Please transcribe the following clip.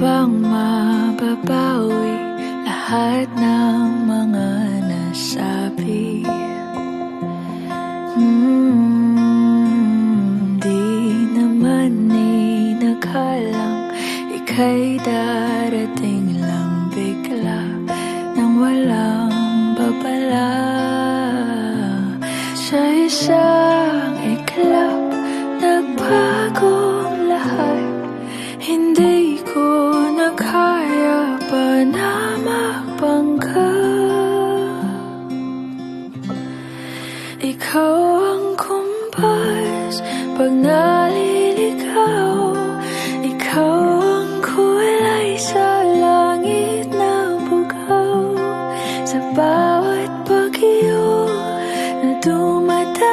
bang mababawi lahat ng mga nasabi? Mm, di naman inakalang ika'y darating lang bigla nang walang babala sa isang iklap. Magpangka Ikaw ang kumpas. Pag naliligaw Ikaw ang kulay sa langit na bugaw. Sa bawat bagyo na dumadayo